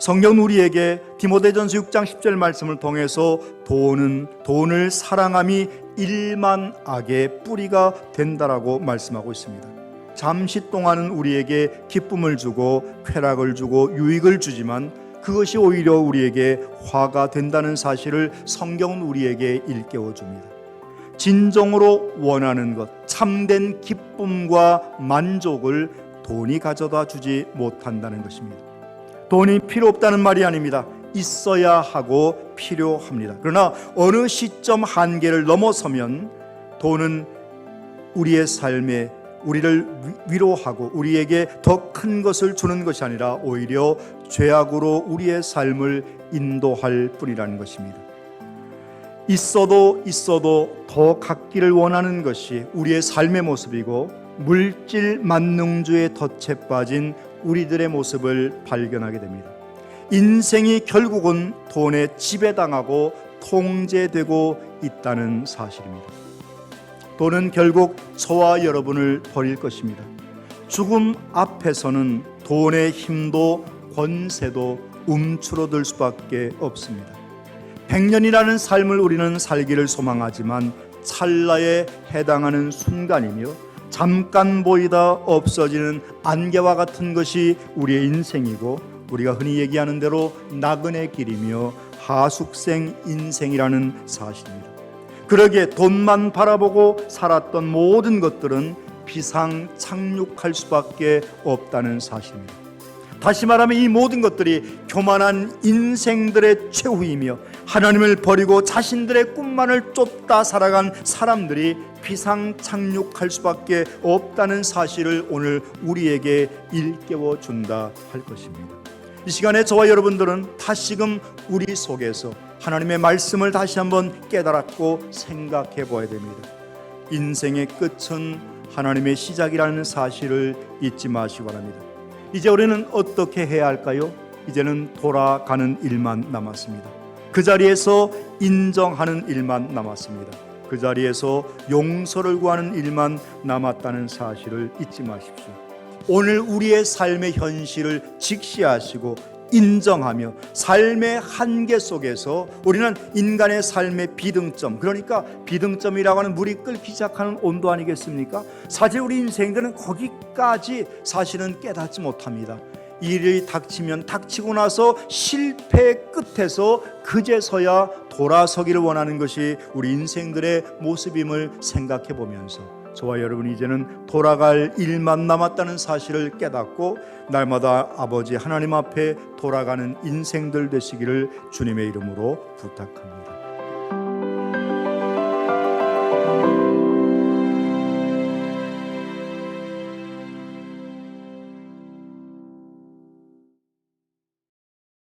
성경 우리에게 디모데전서 6장 10절 말씀을 통해서 돈은 돈을 사랑함이 일만 악의 뿌리가 된다라고 말씀하고 있습니다. 잠시 동안은 우리에게 기쁨을 주고 쾌락을 주고 유익을 주지만 그것이 오히려 우리에게 화가 된다는 사실을 성경은 우리에게 일깨워 줍니다. 진정으로 원하는 것, 참된 기쁨과 만족을 돈이 가져다 주지 못한다는 것입니다. 돈이 필요 없다는 말이 아닙니다. 있어야 하고 필요합니다. 그러나 어느 시점 한계를 넘어서면 돈은 우리의 삶에 우리를 위- 위로하고 우리에게 더 큰 것을 주는 것이 아니라 오히려 죄악으로 우리의 삶을 인도할 뿐이라는 것입니다. 있어도 있어도 더 갖기를 원하는 것이 우리의 삶의 모습이고 물질 만능주의 덫에 빠진 우리들의 모습을 발견하게 됩니다. 인생이 결국은 돈에 지배당하고 통제되고 있다는 사실입니다. 돈은 결국 저와 여러분을 버릴 것입니다. 죽음 앞에서는 돈의 힘도 권세도 움츠러들 수밖에 없습니다. 백년이라는 삶을 우리는 살기를 소망하지만 찰나에 해당하는 순간이며 잠깐 보이다 없어지는 안개와 같은 것이 우리의 인생이고 우리가 흔히 얘기하는 대로 나그네 길이며 하숙생 인생이라는 사실입니다. 그러기에 돈만 바라보고 살았던 모든 것들은 비상 착륙할 수밖에 없다는 사실입니다. 다시 말하면 이 모든 것들이 교만한 인생들의 최후이며 하나님을 버리고 자신들의 꿈만을 쫓다 살아간 사람들이 비상 착륙할 수밖에 없다는 사실을 오늘 우리에게 일깨워 준다 할 것입니다. 이 시간에 저와 여러분들은 다시금 우리 속에서 하나님의 말씀을 다시 한번 깨달았고 생각해 보아야 됩니다. 인생의 끝은 하나님의 시작이라는 사실을 잊지 마시기 바랍니다. 이제 우리는 어떻게 해야 할까요? 이제는 돌아가는 일만 남았습니다. 그 자리에서 인정하는 일만 남았습니다. 그 자리에서 용서를 구하는 일만 남았다는 사실을 잊지 마십시오. 오늘 우리의 삶의 현실을 직시하시고 인정하며 삶의 한계 속에서 우리는 인간의 삶의 비등점 그러니까 비등점이라고 하는 물이 끓기 시작하는 온도 아니겠습니까? 사실 우리 인생들은 거기까지 사실은 깨닫지 못합니다. 일이 닥치면 닥치고 나서 실패 끝에서 그제서야 돌아서기를 원하는 것이 우리 인생들의 모습임을 생각해 보면서 저와 여러분 이제는 돌아갈 일만 남았다는 사실을 깨닫고 날마다 아버지 하나님 앞에 돌아가는 인생들 되시기를 주님의 이름으로 부탁합니다.